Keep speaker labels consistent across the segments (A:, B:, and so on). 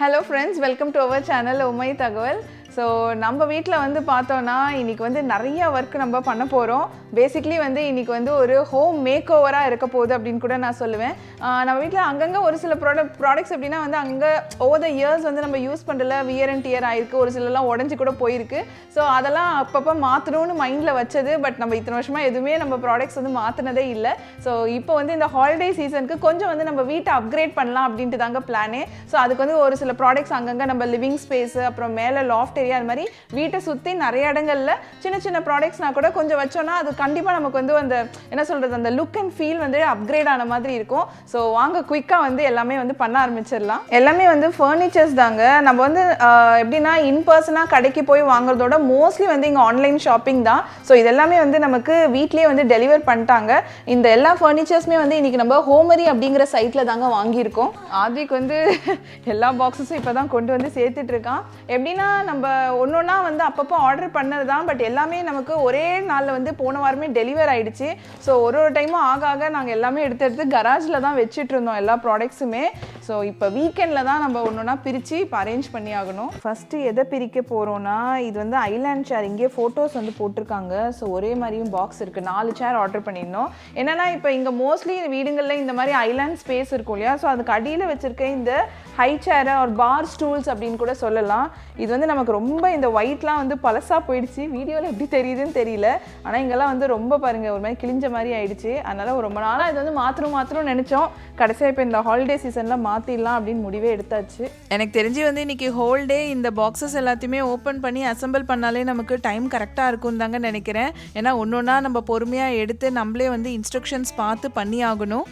A: Hello friends welcome to our channel உமை தகவல் so நம்ம வீட்டில் வந்து பார்த்தோன்னா இன்னைக்கு வந்து நிறைய ஒர்க் நம்ம பண்ண போகிறோம் பேசிக்லி வந்து இன்னைக்கு வந்து ஒரு ஹோம் மேக் ஓவராக இருக்க போகுது அப்படின்னு கூட நான் சொல்லுவேன். நம்ம வீட்டில் அங்கங்கே ஒரு சில ப்ராடக்ட் ப்ராடக்ட்ஸ் எப்படின்னா வந்து அங்கே ஓவர் த இயர்ஸ் வந்து நம்ம யூஸ் பண்ணுறல வியர் அண்ட் டியர் ஆயிருக்கு. ஒரு சிலலாம் உடஞ்சி கூட போயிருக்கு. ஸோ அதெல்லாம் அப்பப்போ மாற்றணும்னு மைண்டில் வச்சது. பட் நம்ம இத்தனை வருஷமாக எதுவுமே நம்ம ப்ராடக்ட்ஸ் வந்து மாற்றினதே இல்லை. ஸோ இப்போ வந்து இந்த ஹாலிடே சீசனுக்கு கொஞ்சம் வந்து நம்ம வீட்டை அப்கிரேட் பண்ணலாம் அப்படின்ட்டு தாங்க பிளானே ஸோ அதுக்கு வந்து ஒரு சில ப்ராடக்ட்ஸ் அங்கங்கே நம்ம லிவிங் ஸ்பேஸ் அப்புறம் மேலே லாஃப்ட் ஏரியா அது மாதிரி வீட்டை சுற்றி நிறைய இடங்கள்ல சின்ன சின்ன ப்ராடக்ட்ஸ்னால் கூட கொஞ்சம் வச்சோன்னா அது கண்டிப்பாக நமக்கு வந்து அந்த என்ன சொல்கிறது அந்த லுக் அண்ட் ஃபீல் வந்து அப்கிரேட் ஆன மாதிரி இருக்கும். ஸோ வாங்க குயிக்காக வந்து எல்லாமே வந்து பண்ண ஆரம்பிச்சிடலாம். எல்லாமே வந்து ஃபர்னிச்சர்ஸ் தாங்க. நம்ம வந்து எப்படின்னா இன் பர்சனாக கடைக்கு போய் வாங்குறதோட மோஸ்ட்லி வந்து இங்கே ஆன்லைன் ஷாப்பிங் தான். ஸோ இதெல்லாமே வந்து நமக்கு வீட்லேயே வந்து டெலிவர் பண்ணிட்டாங்க. இந்த எல்லா ஃபர்னிச்சர்ஸுமே வந்து இன்னைக்கு நம்ம ஹோமரி அப்படிங்கிற சைட்டில் தாங்க வாங்கியிருக்கோம். ஆத்விக் வந்து எல்லா பாக்ஸஸும் இப்போ தான் கொண்டு வந்து சேர்த்துட்டு இருக்கான். எப்படின்னா நம்ம ஒன்று ஒன்றா வந்து அப்பப்போ ஆர்டர் பண்ணது தான். பட் எல்லாமே நமக்கு ஒரே நாளில் வந்து போன வாரம் டெலிவர் ஆகிடுச்சு ஸோ ஒரு ஒரு டைமும் ஆக ஆக நாங்கள் எல்லாமே எடுத்து எடுத்து கராஜில் தான் வச்சுட்டு இருந்தோம் எல்லா ப்ராடக்ட்ஸுமே ஸோ இப்போ வீக்கெண்டில் தான் நம்ம ஒன்று ஒன்றா பிரித்து இப்போ அரேஞ்ச் பண்ணி ஆகணும். ஃபஸ்ட்டு எதை பிரிக்க போகிறோன்னா இது வந்து ஐலாண்ட் சேர் இங்கே ஃபோட்டோஸ் வந்து போட்டிருக்காங்க. ஸோ ஒரே மாதிரியும் பாக்ஸ் இருக்குது நாலு சேர் ஆர்டர் பண்ணியிருந்தோம். என்னென்னா இப்போ இங்கே மோஸ்ட்லி வீடுங்களில் இந்த மாதிரி ஐலாண்ட் ஸ்பேஸ் இருக்கும் இல்லையா? ஸோ அதுக்கு அடியில் வச்சுருக்க இந்த ஹை சேரை ஒரு பார் ஸ்டூல்ஸ் அப்படின்னு கூட சொல்லலாம். இது வந்து நமக்கு ரொம்ப இந்த ஒயிட்லாம் வந்து பழசாக போயிடுச்சு. வீடியோவில் எப்படி தெரியுதுன்னு தெரியல. ஆனால் இங்கெல்லாம் வந்து ரொம்ப பாருங்க ஒரு மாதிரி கிழிஞ்ச மாதிரி ஆயிடுச்சு. அதனால் ரொம்ப நாளாக இது வந்து மாற்றணும் மாற்றணும் நினச்சோம். கடைசியாக இப்போ இந்த ஹாலிடே சீசனில் மாற்றிடலாம் அப்படின்னு முடிவே எடுத்தாச்சு.
B: எனக்கு தெரிஞ்சு வந்து இன்னைக்கு ஹோல் டே இந்த பாக்ஸஸ் எல்லாத்தையுமே ஓப்பன் பண்ணி அசெம்பிள் பண்ணாலே நமக்கு டைம் கரெக்டாக இருக்கும் தாங்க நினைக்கிறேன். ஏன்னா ஒன்று ஒன்றா நம்ம பொறுமையாக எடுத்து நம்மளே வந்து இன்ஸ்ட்ரக்ஷன்ஸ் பார்த்து பண்ணி ஆகணும்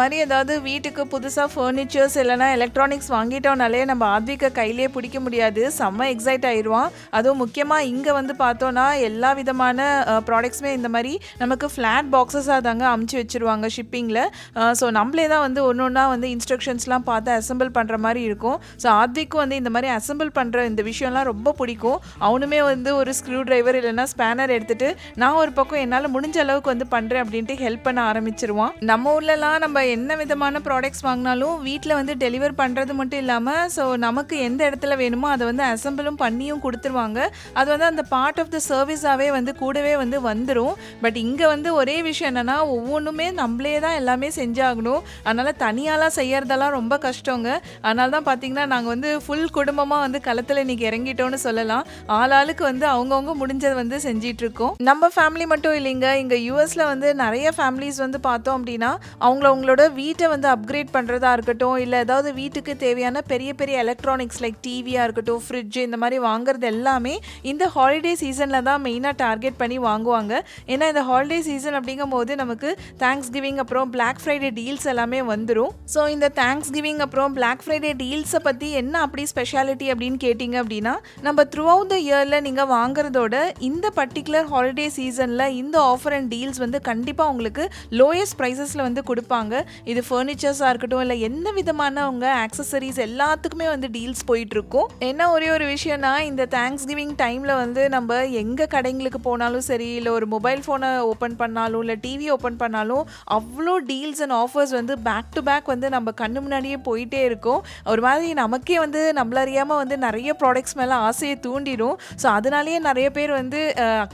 B: மாதிரி ஏதாவது வீட்டுக்கு புதுசாக ஃபர்னிச்சர்ஸ் இல்லைனா எலக்ட்ரானிக்ஸ் வாங்கிட்டோம்னாலே நம்ம ஆத்விக்க கையிலே பிடிக்க முடியாது. செம்ம எக்ஸைட் ஆயிடுவான். அதுவும் முக்கியமாக இங்கே வந்து பார்த்தோன்னா எல்லா விதமான ப்ராடக்ட்ஸுமே இந்த மாதிரி நமக்கு ஃப்ளாட் பாக்ஸஸாக தாங்க அமுச்சு வச்சுருவாங்க ஷிப்பிங்கில் ஸோ நம்மளே தான் வந்து ஒன்று ஒன்றா வந்து இன்ஸ்ட்ரக்ஷன்ஸ்லாம் பார்த்து அசெம்பிள் பண்ணுற மாதிரி இருக்கும். ஸோ ஆத்விக்கும் வந்து இந்த மாதிரி அசெம்பிள் பண்ணுற இந்த விஷயம்லாம் ரொம்ப பிடிக்கும். அவனுமே வந்து ஒரு ஸ்க்ரூ டிரைவர் இல்லைன்னா ஸ்பேனர் எடுத்துகிட்டு நான் ஒரு பக்கம் என்னால் முடிஞ்ச அளவுக்கு வந்து பண்ணுறேன் அப்படின்ட்டு ஹெல்ப் பண்ண ஆரம்பிச்சிருவான். நம்ம ஊர்லலாம் நம்ம என்ன விதமான ப்ராடக்ட்ஸ் வாங்கினாலும் வீட்டில் வந்து டெலிவர் பண்ணுறது மட்டும் இல்லாமல் ஸோ நமக்கு எந்த இடத்துல வேணுமோ அதை வந்து அசெம்பிளும் பண்ணியும் கொடுத்துருவாங்க. அது வந்து அந்த பார்ட் ஆஃப் த சர்வீஸாகவே வந்து கூடவே வந்து வந்துடும் பட் இங்கே வந்து ஒரே விஷயம் என்னென்னா ஒவ்வொன்றுமே நம்மளே தான் எல்லாமே செஞ்சாகணும். அதனால் தனியாலாம் செய்யறதெல்லாம் ரொம்ப கஷ்டங்க. அதனால தான் பார்த்தீங்கன்னா நாங்கள் வந்து ஃபுல் குடும்பமாக வந்து களத்தில் இன்றைக்கி இறங்கிட்டோம்னு சொல்லலாம். ஆளாளுக்கு வந்து அவங்கவுங்க முடிஞ்சதை வந்து செஞ்சிட்ருக்கோம். நம்ம ஃபேமிலி மட்டும் இல்லைங்க. இங்கே யூஎஸில் வந்து நிறைய ஃபேமிலிஸ் வந்து பார்த்தோம் அப்படின்னா அவங்கள அவங்களோட வீட்டை வந்து அப்கிரேட் பண்ணுறதா இருக்கட்டும் இல்லை ஏதாவது வீட்டுக்கு தேவையான பெரிய பெரிய எலக்ட்ரானிக்ஸ் லைக் டிவியாக இருக்கட்டும் ஃப்ரிட்ஜ் இந்த மாதிரி வாங்குறது எல்லாமே இந்த ஹாலிடே சீசனில் தான் மெயினாக டார்கெட் பண்ணி வாங்குவாங்க. ஏன்னா இந்த ஹாலிடே சீசன் அப்படிங்கும் போது நமக்கு தேங்க்ஸ் கிவிங் அப்புறம் பிளாக் ஃப்ரைடே டீல்ஸ் எல்லாமே வந்துடும் ஸோ இந்த தேங்க்ஸ் கிவிங் அப்புறம் பிளாக் ஃப்ரைடே டீல்ஸை பற்றி என்ன அப்படி ஸ்பெஷாலிட்டி அப்படின்னு கேட்டிங்க அப்படின்னா நம்ம த்ரூ அவுட் த இயரில் நீங்கள் வாங்குறதோட இந்த பர்டிகுலர் ஹாலிடே சீசனில் இந்த ஆஃபர் அண்ட் டீல்ஸ் வந்து கண்டிப்பாக உங்களுக்கு லோயஸ்ட் ப்ரைஸஸில் வந்து கொடுப்பாங்க. இது ஃபர்னிச்சர்ஸாக இருக்கட்டும் இல்லை எந்த விதமானவங்க ஆக்சசரிஸ் எல்லாத்துக்குமே வந்து டீல்ஸ் போயிட்டுருக்கும். என்ன ஒரே ஒரு விஷயம்னா இந்த தேங்க்ஸ் கிவிங் டைமில் வந்து நம்ம எங்கே கடைங்களுக்கு போனாலும் சரி இல்லை ஒரு மொபைல் ஃபோனை ஓப்பன் பண்ணாலும் இல்லை டிவி ஓப்பன் பண்ணாலும் அவ்வளோ டீல்ஸ் அண்ட் ஆஃபர்ஸ் வந்து பேக் டு பேக் வந்து நம்ம கண்ணு முன்னாடியே போயிட்டே இருக்கும். ஒரு மாதிரி நமக்கே வந்து நம்மளறியாமல் வந்து நிறைய ப்ராடக்ட்ஸ் மேலே ஆசையை தூண்டிடும். ஸோ அதனாலேயே நிறைய பேர் வந்து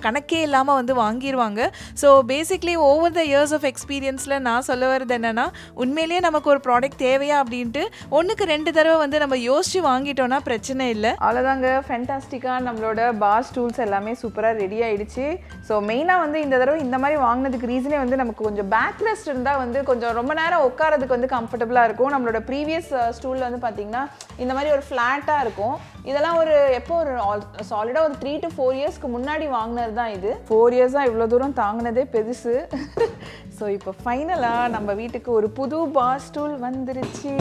B: கணக்கே இல்லாமல் வந்து வாங்கிடுவாங்க so basically over the years of எக்ஸ்பீரியன்ஸில் நான் சொல்ல வர்றது என்னென்னா உண்மையிலேயே நமக்கு ஒரு ப்ராடக்ட் தேவையா அப்படின்ட்டு ஒன்றுக்கு ரெண்டு தடவை வந்து நம்ம யோசித்து வாங்கிட்டோம்னா பிரச்சனை இல்லை.
A: அவ்வளோதாங்க ஃபென்டாஸ்டிக்காக நம்மளோட பார் ஸ்டூல்ஸ் எல்லாமே சூப்பராக ரெடி ஆகிடுச்சு ஸோ மெயினாக வந்து இந்த தடவை இந்த மாதிரி வாங்கினதுக்கு ரீசனே வந்து நமக்கு கொஞ்சம் பேக் ரெஸ்ட் இருந்தால் வந்து கொஞ்சம் ரொம்ப நேரம் உட்காரதுக்கு வந்து கம்ஃபர்டபுளாக இருக்கும். நம்மளோட ப்ரீவியஸ் ஸ்டூலில் uh, வந்து பார்த்திங்கன்னா இந்த மாதிரி ஒரு ஃப்ளாட்டாக இருக்கும். இதெல்லாம் ஒரு எப்போ ஒரு சாலிடாக ஒரு த்ரீ டு ஃபோர் இயர்ஸ்க்கு முன்னாடி வாங்கினது தான் இது ஃபோர் இயர்ஸாக இவ்வளோ தூரம் தாங்கினதே பெருசு. ஸோ இப்போ ஃபைனலாக நம்ம வீட்டுக்கு ஒரு புது பார் ஸ்டூல் வந்துருச்சு.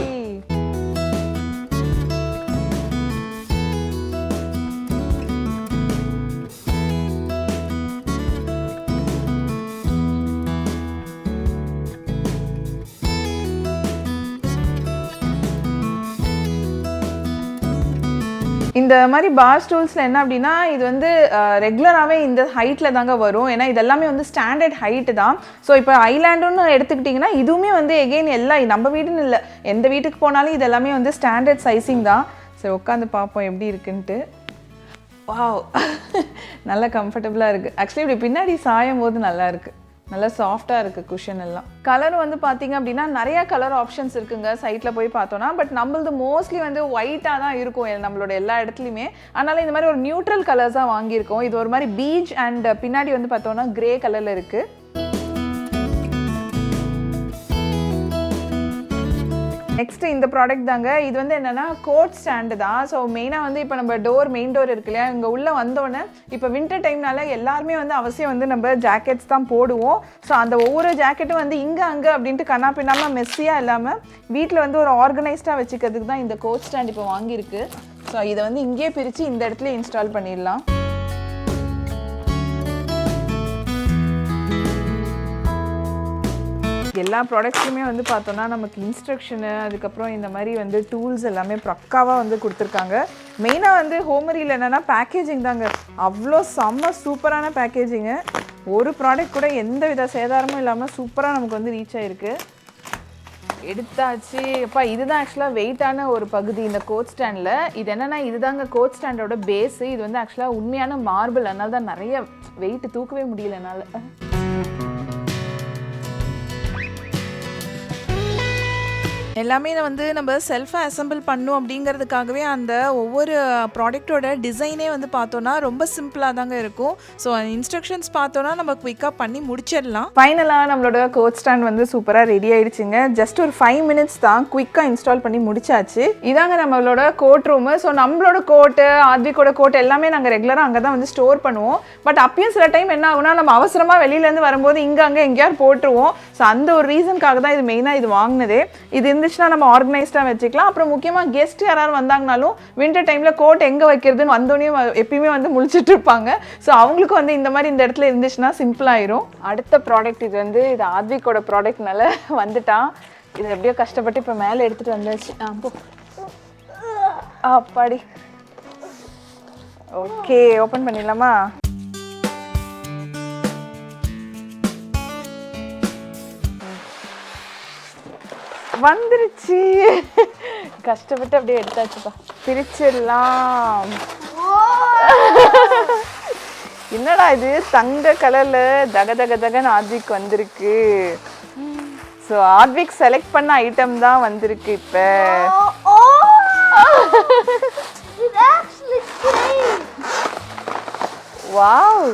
A: இந்த மாதிரி பார் ஸ்டூல்ஸில் என்ன அப்படின்னா இது வந்து ரெகுலராகவே இந்த ஹைட்டில் தாங்க வரும். ஏன்னா இதெல்லாமே வந்து ஸ்டாண்டர்ட் ஹைட்டு தான். ஸோ இப்போ ஐலாண்டுன்னு எடுத்துக்கிட்டிங்கன்னா இதுவுமே வந்து எகெயின் எல்லாம் நம்ம வீடுன்னு இல்லை. எந்த வீட்டுக்கு போனாலும் இதெல்லாமே வந்து ஸ்டாண்டர்ட் சைஸிங் தான். சரி உட்காந்து பார்ப்போம் எப்படி இருக்குன்ட்டு. வாவ் நல்லா கம்ஃபர்டபுளாக இருக்குது ஆக்சுவலி இப்படி பின்னாடி சாயும் போது நல்லா இருக்குது நல்லா சாஃப்டாக இருக்குது குஷன் எல்லாம். கலர் வந்து பார்த்தீங்க அப்படின்னா நிறைய கலர் ஆப்ஷன்ஸ் இருக்குங்க. சைட்டில் போய் பார்த்தோன்னா பட் நம்மளது மோஸ்ட்லி வந்து ஒயிட்டாக தான் இருக்கும். எ- நம்மளோட எல்லா இடத்துலையுமே. அதனால் இந்த மாதிரி ஒரு நியூட்ரல் கலர்ஸாக வாங்கியிருக்கோம். இது ஒரு மாதிரி பீச் அண்ட் பின்னாடி வந்து பார்த்தோன்னா கிரே கலரில் இருக்குது நெக்ஸ்ட் இந்த ப்ராடக்ட் தாங்க. இது வந்து என்னென்னா கோட் ஸ்டாண்டு தான். ஸோ மெயினாக வந்து இப்போ நம்ம டோர் மெயின் டோர் இருக்கு இல்லையா? இங்கே உள்ளே வந்தோடனே இப்போ வின்டர் டைம்னால எல்லாருமே வந்து அவசியம் வந்து நம்ம ஜாக்கெட்ஸ் தான் போடுவோம். ஸோ அந்த ஒவ்வொரு ஜாக்கெட்டும் வந்து இங்கே அங்கே அப்படின்ட்டு கண்ணா பின்னாமல் மெஸ்ஸியாக இல்லாமல் வீட்டில் வந்து ஒரு ஆர்கனைஸ்டாக வச்சுக்கிறதுக்கு தான் இந்த கோட் ஸ்டாண்ட் இப்போ வாங்கியிருக்கு. ஸோ இதை வந்து இங்கேயே பிரித்து இந்த இடத்துல இன்ஸ்டால் பண்ணிடலாம். எல்லா ப்ராடக்ட்ஸுமே வந்து பார்த்தோன்னா நமக்கு இன்ஸ்ட்ரக்ஷனு அதுக்கப்புறம் இந்த மாதிரி வந்து டூல்ஸ் எல்லாமே பக்காவாக வந்து கொடுத்துருக்காங்க. மெயினாக வந்து ஹோமரியில் என்னென்னா பேக்கேஜிங் தாங்க. அவ்வளோ செம்ம சூப்பரான பேக்கேஜிங்கு ஒரு ப்ராடக்ட் கூட எந்த வித சேதாரமும் இல்லாமல் சூப்பராக நமக்கு வந்து ரீச் ஆகிருக்கு எடுத்தாச்சு. அப்பா இதுதான் ஆக்சுவலாக வெயிட்டான ஒரு பகுதி இந்த கோட் ஸ்டாண்டில் இது என்னென்னா இதுதாங்க கோட் ஸ்டாண்டோட பேஸு இது வந்து ஆக்சுவலாக உண்மையான மார்பிள் அதனால தான் நிறைய வெயிட் தூக்கவே முடியல என்னால்.
B: எல்லாமே வந்து நம்ம செல்ஃபாக அசம்பிள் பண்ணும் அப்படிங்கிறதுக்காகவே அந்த ஒவ்வொரு ப்ராடக்ட்டோட டிசைனே வந்து பார்த்தோன்னா ரொம்ப சிம்பிளாக தாங்க இருக்கும். ஸோ இன்ஸ்ட்ரக்ஷன்ஸ் பார்த்தோன்னா நம்ம குயிக்காக பண்ணி முடிச்சிடலாம்.
A: ஃபைனலாக நம்மளோட கோட் ஸ்டாண்ட் வந்து சூப்பராக ரெடி ஆயிடுச்சுங்க. ஜஸ்ட் ஒரு ஃபைவ் மினிட்ஸ் தான் குயிக்காக இன்ஸ்டால் பண்ணி முடிச்சாச்சு. இதாங்க நம்மளோட கோட் ரூமு ஸோ நம்மளோட கோட்டு ஆத்விகோட கோட் எல்லாமே நாங்கள் ரெகுலராக அங்கே தான் வந்து ஸ்டோர் பண்ணுவோம். பட் அப்பயும் சில டைம் என்ன ஆகுனா நம்ம அவசரமாக வெளியிலேருந்து வரும்போது இங்கே அங்கே எங்கேயாவது போட்டுருவோம். ஸோ அந்த ஒரு ரீசனுக்காக தான் இது மெயினாக இது வாங்கினதே. இது இருந்துச்சுன்னா நம்ம ஆர்கனைஸ்டாக வச்சுக்கலாம். அப்புறம் முக்கியமாக கெஸ்ட் யாராவது வந்தாங்கனாலும் வின்டர் டைமில் கோட் எங்கே வைக்கிறதுன்னு வந்தோடனே எப்பயுமே வந்து முழிச்சிட்டு இருப்பாங்க. ஸோ அவங்களுக்கும் வந்து இந்த மாதிரி இந்த இடத்துல இருந்துச்சுன்னா சிம்பிளாயிரும் அடுத்த ப்ராடக்ட் இது வந்து இது ஆத்விக்கோட ப்ராடக்ட்னால வந்துட்டான். இது எப்படியோ கஷ்டப்பட்டு இப்போ மேலே எடுத்துகிட்டு வந்தாச்சு. ஆ போ. அப்பாடி ஓகே ஓப்பன் பண்ணிடலாமா? வந்துருச்சு. கஷ்டப்பட்டு அப்படியே எடுத்தாச்சுப்பா. பிரிச்சிடலாம். என்னடா இது? தங்க கலர்ல தக தக தகன்னு ஆத்விக் வந்திருக்கு. ஸோ ஆத்விக் செலக்ட் பண்ண ஐட்டம் தான் வந்திருக்கு இப்போ. வாவ்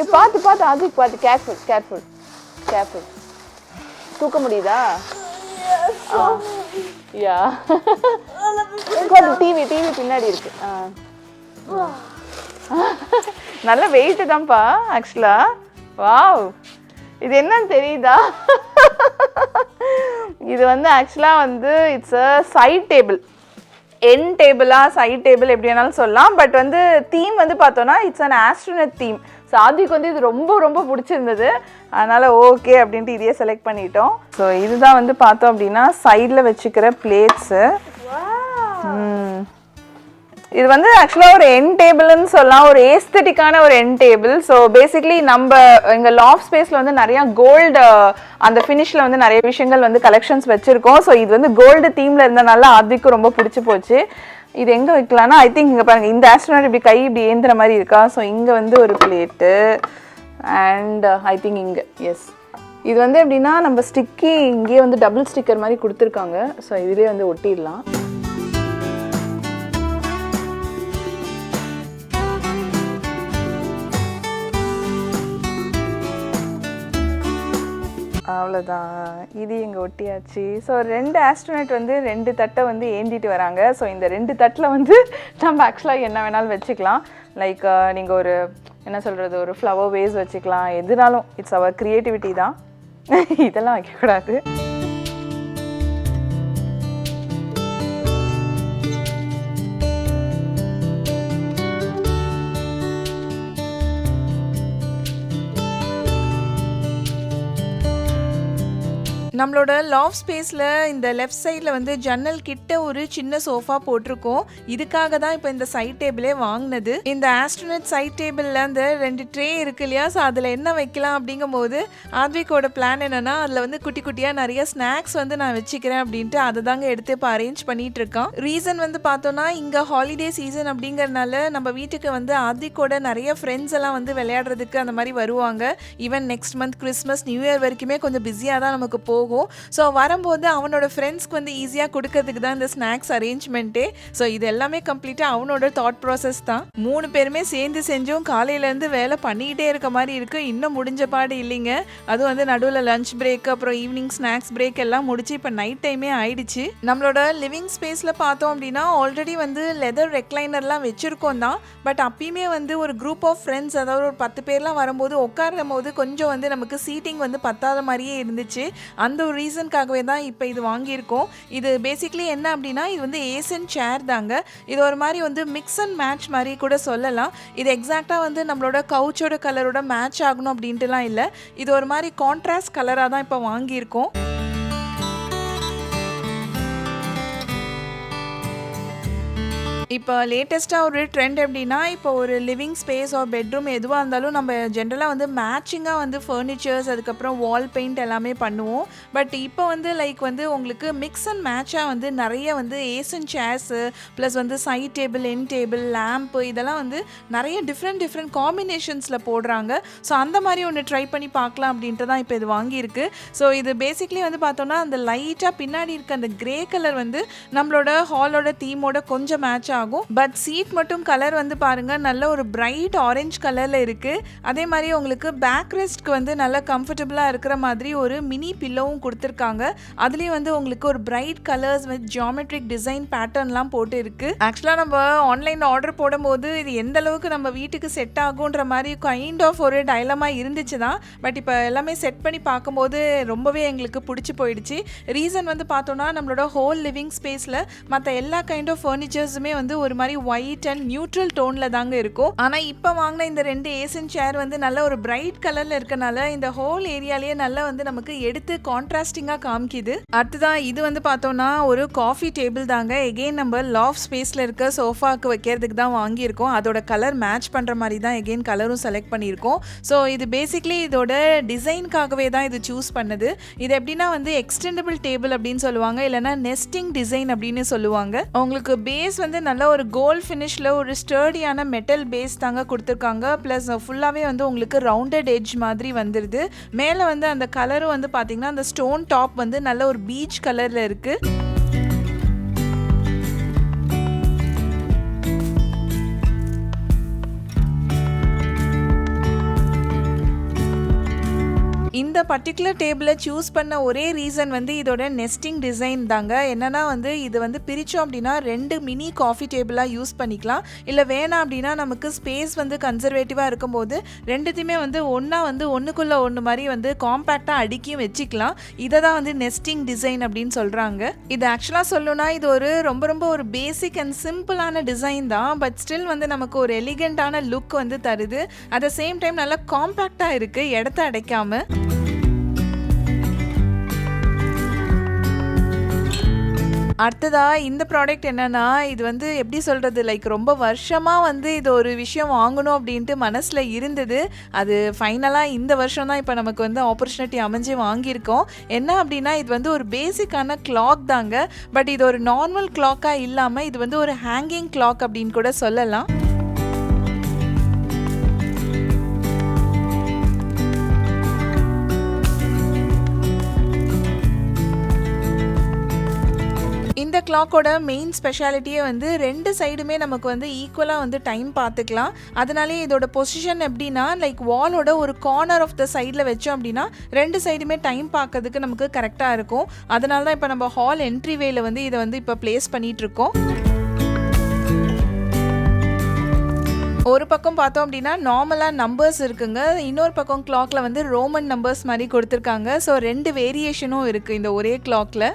A: ஏ பார்த்து பார்த்து ஆத்விக் பார்த்து கேர்ஃபுல் கேர்ஃபுல் கேர்ஃபுல் தூக்க முடியுதா? யா டிவி டிவி பின்னாடி இருக்கு. ஆ. நல்ல வெயிட் தான்ப்பா ஆக்சுவலா வாவ் இது என்னன்னு தெரியுதா? இது வந்து ஆக்சுவலாக வந்து it's a side table end டேபிளா side table எப்படி வேணாலும் சொல்லலாம். பட் வந்து தீம் வந்து பார்த்தோன்னா it's an astronaut theme so ஆதிக்கு வந்து இது ரொம்ப ரொம்ப பிடிச்சிருந்தது. அதனால் ஓகே அப்படின்ட்டு இதையே செலக்ட் பண்ணிட்டோம். ஸோ இதுதான் வந்து பார்த்தோம் அப்படின்னா சைடில் வச்சுக்கிற பிளேட்ஸு. இது வந்து ஆக்சுவலாக ஒரு என் டேபிள்னு சொல்லலாம். ஒரு ஏஸ்தட்டிக்கான ஒரு என் டேபிள் ஸோ பேசிக்லி நம்ம எங்கள் லாஃப் ஸ்பேஸில் வந்து நிறையா கோல்டு அந்த ஃபினிஷில் வந்து நிறைய விஷயங்கள் வந்து கலெக்ஷன்ஸ் வச்சுருக்கோம். ஸோ இது வந்து கோல்டு தீமில் இருந்தனால ஆதிக்கும் ரொம்ப பிடிச்சி போச்சு. இது எங்கே வைக்கலாம்னா ஐ திங்க் இங்கே பாருங்கள் இந்த ஆஸ்ட்ரோனாட் இப்படி கை இப்படி ஏந்துற மாதிரி இருக்கா? ஸோ இங்கே வந்து ஒரு பிளேட்டு அண்ட் ஐ திங்க் இங்கே எஸ் இது வந்து எப்படின்னா நம்ம ஸ்டிக்கி இங்கேயே வந்து டபுள் ஸ்டிக்கர் மாதிரி கொடுத்துருக்காங்க. ஸோ இதுலேயே வந்து ஒட்டிடலாம். அவ்வளோதான் இது இங்கே ஒட்டியாச்சு. ஸோ ரெண்டு ஆஸ்ட்ரோனட் வந்து ரெண்டு தட்டை வந்து ஏந்திட்டு வராங்க. ஸோ இந்த ரெண்டு தட்டில் வந்து நம்ம ஆக்சுவலாக என்ன வேணாலும் வச்சுக்கலாம். லைக் நீங்கள் ஒரு என்ன சொல்கிறது ஒரு ஃப்ளவர் வேஸ் வச்சுக்கலாம். எதுனாலும் இட்ஸ் அவர் க்ரியேட்டிவிட்டி தான். இதெல்லாம் வைக்கக்கூடாது.
B: நம்மளோட லாஃப் ஸ்பேஸில் இந்த லெஃப்ட் சைடில் வந்து ஜன்னல் கிட்ட ஒரு சின்ன சோஃபா போட்டிருக்கோம். இதுக்காக தான் இப்போ இந்த சைட் டேபிளே வாங்கினது. இந்த ஆஸ்ட்ரோனட் சைட் டேபிளில் அந்த ரெண்டு ட்ரே இருக்கு இல்லையா? ஸோ அதில் என்ன வைக்கலாம் அப்படிங்கும்போது ஆத்விகோட பிளான் என்னென்னா அதில் வந்து குட்டி குட்டியாக நிறைய ஸ்நாக்ஸ் வந்து நான் வச்சுக்கிறேன் அப்படின்ட்டு அதை தாங்க எடுத்து இப்போ அரேஞ்ச் பண்ணிட்டு இருக்கான். ரீசன் வந்து பார்த்தோன்னா இங்கே ஹாலிடே சீசன் அப்படிங்கிறனால நம்ம வீட்டுக்கு வந்து ஆத்விகோட நிறைய ஃப்ரெண்ட்ஸ் எல்லாம் வந்து விளையாடுறதுக்கு அந்த மாதிரி வருவாங்க. Even next month Christmas new year வரைக்குமே கொஞ்சம் பிஸியாக தான் நமக்கு போகும். ஸோ வரும்போது அவனோட ஃப்ரெண்ட்ஸ்க்கு வந்து ஈஸியாக கொடுக்கறதுக்கு தான் இந்த ஸ்நாக்ஸ் அரேஞ்ச்மெண்ட்டே ஸோ இது எல்லாமே கம்ப்ளீட்டாக அவனோட தாட் ப்ராசஸ் தான். மூணு பேருமே சேர்ந்து செஞ்சும் காலையிலேருந்து வேலை பண்ணிக்கிட்டே இருக்க மாதிரி இருக்குது இன்னும் முடிஞ்ச பாடு இல்லைங்க. அதுவும் வந்து நடுவில் லஞ்ச் பிரேக் அப்புறம் ஈவினிங் ஸ்நாக்ஸ் பிரேக் எல்லாம் முடிச்சு இப்போ நைட் டைமே ஆயிடுச்சு. நம்மளோட லிவிங் ஸ்பேஸில் பார்த்தோம் அப்படின்னா ஆல்ரெடி வந்து லெதர் ரெக்லைனர்லாம் வச்சுருக்கோம் தான். பட் அப்பயுமே வந்து ஒரு குரூப் ஆஃப் ஃப்ரெண்ட்ஸ் அதாவது ஒரு பத்து பேர்லாம் வரும்போது உட்காரும் போது கொஞ்சம் வந்து நமக்கு சீட்டிங் வந்து பத்தாத மாதிரியே இருந்துச்சு. அந்த ஒரு ரீசனுக்காகவே தான் இப்போ இது வாங்கியிருக்கோம். இது பேசிக்லி என்ன அப்படின்னா இது வந்து ஏசன் சேர் தாங்க. இது ஒரு மாதிரி வந்து மிக்ஸ் அண்ட் மேட்ச் மாதிரி கூட சொல்லலாம். இது எக்ஸாக்டாக வந்து நம்மளோட கவுச்சோட கலரோட மேட்ச் ஆகணும் அப்படின்ட்டுலாம் இல்லை. இது ஒரு மாதிரி கான்ட்ராஸ்ட் கலராக தான் இப்போ வாங்கியிருக்கோம். இப்போ லேட்டஸ்ட்டாக ஒரு ட்ரெண்ட் எப்படின்னா இப்போ ஒரு லிவிங் ஸ்பேஸ் ஆர் பெட்ரூம் எதுவாக இருந்தாலும் நம்ம ஜென்ரலாக வந்து மேட்சிங்காக வந்து ஃபர்னிச்சர்ஸ் அதுக்கப்புறம் வால் பெயிண்ட் எல்லாமே பண்ணுவோம். பட் இப்போ வந்து லைக் வந்து உங்களுக்கு மிக்ஸ் அண்ட் மேட்சாக வந்து நிறைய வந்து ஏசன் சேர்ஸு ப்ளஸ் வந்து side table end table lamp இதெல்லாம் வந்து நிறைய டிஃப்ரெண்ட் டிஃப்ரெண்ட் காம்பினேஷன்ஸில் போடுறாங்க. ஸோ அந்த மாதிரி ஒன்று ட்ரை பண்ணி பார்க்கலாம் அப்படின்ட்டு தான் இப்போ இது வாங்கியிருக்கு. ஸோ இது பேசிக்லி வந்து பார்த்தோன்னா அந்த லைட்டாக பின்னாடி இருக்க அந்த கிரே கலர் வந்து நம்மளோட ஹாலோட தீமோட கொஞ்சம் மேட்ச் ஆகும். பட் சீட் மட்டும் கலர் வந்து பாருங்க நல்ல ஒரு பிரைட் ஆரஞ்சு கலர்ல இருக்கு. அதே மாதிரி உங்களுக்கு பேக் ரெஸ்ட்க்கு வந்து நல்ல கம்ஃபர்டபுளாக இருக்கிற மாதிரி ஒரு மினி பில்லோவும் கொடுத்துருக்காங்க. அதுலேயும் வந்து உங்களுக்கு ஒரு bright colours with geometric design பேட்டர்ன்லாம் போட்டு இருக்கு. ஆக்சுவலாக நம்ம ஆன்லைனில் ஆர்டர் போடும்போது இது எந்த அளவுக்கு நம்ம வீட்டுக்கு செட் ஆகுன்ற மாதிரி கைண்ட் ஆஃப் ஒரு டைலமாக இருந்துச்சு தான் பட் இப்போ எல்லாமே செட் பண்ணி பார்க்கும்போது ரொம்பவே எங்களுக்கு பிடிச்சி போயிடுச்சு. ரீசன் வந்து பார்த்தோன்னா நம்மளோட ஹோல் லிவிங் ஸ்பேஸில் மற்ற எல்லா கைண்ட் ஆஃப் ஃபர்னிச்சர்ஸுமே வந்து ஒரு மாதிரி ஒயிட் அண்ட் நியூட்ரல் டோனில் தாங்க இருக்கும். ஆனால் இப்போ வாங்கின இந்த ரெண்டு ஏசன் சேர் வந்து நல்ல ஒரு பிரைட் கலரில் இருக்கனால இந்த ஹோல் ஏரியாலேயே நல்லா வந்து நமக்கு எடுத்து கான்ட்ராஸ்டிங்காக காமிக்குது. அடுத்ததான் இது வந்து பார்த்தோம்னா ஒரு காஃபி டேபிள் தாங்க. எகெயின் நம்ம லாஃப் ஸ்பேஸில் இருக்க சோஃபாக்கு வைக்கிறதுக்கு தான் வாங்கியிருக்கோம். அதோட கலர் மேட்ச் பண்ணுற மாதிரி தான் எகெயின் கலரும் செலக்ட் பண்ணியிருக்கோம். ஸோ இது பேசிக்லி இதோட டிசைனுக்காகவே தான் இது சூஸ் பண்ணது. இது எப்படின்னா வந்து எக்ஸ்டெண்டபிள் டேபிள் அப்படின்னு சொல்லுவாங்க. இல்லைன்னா நெஸ்டிங் டிசைன் அப்படின்னு சொல்லுவாங்க. உங்களுக்கு பேஸ் வந்து நல்ல ஒரு கோல்ட் ஃபினிஷில் ஒரு ஸ்டர்டியான மெட்டல் பேஸ் தாங்க கொடுத்துருக்காங்க. ப்ளஸ் ஃபுல்லாகவே வந்து உங்களுக்கு ரவுண்டட் எட்ஜ் மாதிரி வந்துடுது மேலே வந்து அந்த கலரும் வந்து பார்த்தீங்கன்னா அந்த ஸ்டோன் டாப் வந்து நல்ல ஒரு பீச் கலரில் இருக்குது இந்த பர்டிகுலர் டேபிளை சூஸ் பண்ண ஒரே ரீசன் வந்து இதோட நெஸ்டிங் டிசைன் தாங்க. என்னன்னா வந்து இது வந்து பிரித்தோம் அப்படின்னா ரெண்டு மினி காஃபி டேபிளாக யூஸ் பண்ணிக்கலாம். இல்லை வேணாம் அப்படின்னா நமக்கு ஸ்பேஸ் வந்து கன்சர்வேட்டிவாக இருக்கும்போது ரெண்டுத்தையுமே வந்து ஒன்றா வந்து ஒன்றுக்குள்ளே ஒன்று மாதிரி வந்து காம்பேக்டாக அடுக்கியும் வச்சுக்கலாம். இதை தான் வந்து நெஸ்டிங் டிசைன் அப்படின்னு சொல்கிறாங்க இது ஆக்சுவலாக சொல்லணும்னா இது ஒரு ரொம்ப ரொம்ப ஒரு பேசிக் அண்ட் சிம்பிளான டிசைன் தான். பட் ஸ்டில் வந்து நமக்கு ஒரு எலிகண்டான லுக் வந்து தருது. அட் த சேம் டைம் நல்லா காம்பேக்டாக இருக்குது இடத்த அடைக்காமல் அடுத்ததா இந்த ப்ராடக்ட் என்னன்னா இது வந்து எப்படி சொல்கிறது லைக் ரொம்ப வருஷமாக வந்து இது ஒரு விஷயம் வாங்கணும் அப்படின்ட்டு மனசில் இருந்தது. அது ஃபைனலாக இந்த வருஷம் தான் இப்போ நமக்கு வந்து ஆப்பர்ச்சுனிட்டி அமைஞ்சு வாங்கியிருக்கோம். என்ன அப்படின்னா இது வந்து ஒரு பேசிக்கான கிளாக் தாங்க. பட் இது ஒரு நார்மல் கிளாக்காக இல்லாமல் இது வந்து ஒரு ஹேங்கிங் கிளாக் அப்படின்னு கூட சொல்லலாம். கிளாக்கோட மெயின் ஸ்பெஷாலிட்டியே வந்து ரெண்டு சைடுமே நமக்கு வந்து ஈக்குவலாக வந்து டைம் பார்த்துக்கலாம். அதனாலே இதோட பொசிஷன் எப்படின்னா லைக் வாலோட ஒரு கார்னர் ஆஃப் த சைடில் வச்சோம் அப்படின்னா ரெண்டு சைடுமே டைம் பார்க்கறதுக்கு நமக்கு கரெக்டாக இருக்கும். அதனால தான் இப்போ நம்ம ஹால் என்ட்ரி வேல வந்து இதை வந்து இப்போ ப்ளேஸ் பண்ணிட்டு இருக்கோம். ஒரு பக்கம் பார்த்தோம் அப்படின்னா நார்மலாக நம்பர்ஸ் இருக்குங்க. இன்னொரு பக்கம் கிளாக்ல வந்து ரோமன் நம்பர்ஸ் மாதிரி கொடுத்துருக்காங்க. ஸோ ரெண்டு வேரியேஷனும் இருக்குது இந்த ஒரே கிளாக்ல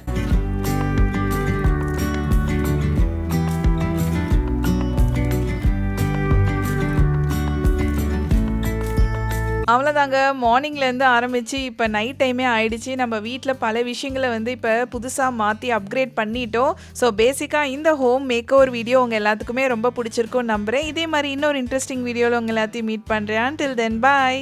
B: அவ்வளோதாங்க மார்னிங்லேருந்து ஆரம்பித்து இப்போ நைட் டைமே ஆயிடுச்சு. நம்ம வீட்டில் பல விஷயங்களை வந்து இப்போ புதுசாக மாற்றி அப்கிரேட் பண்ணிட்டோம். ஸோ பேசிக்காக இந்த ஹோம் மேக் ஓவர் வீடியோ உங்கள் எல்லாத்துக்குமே ரொம்ப பிடிச்சிருக்கும்னு நம்புகிறேன் இதே மாதிரி இன்னொரு இன்ட்ரெஸ்டிங் வீடியோவில் உங்கள் எல்லாத்தையும் மீட் பண்ணுறேன் டில் தென் பாய்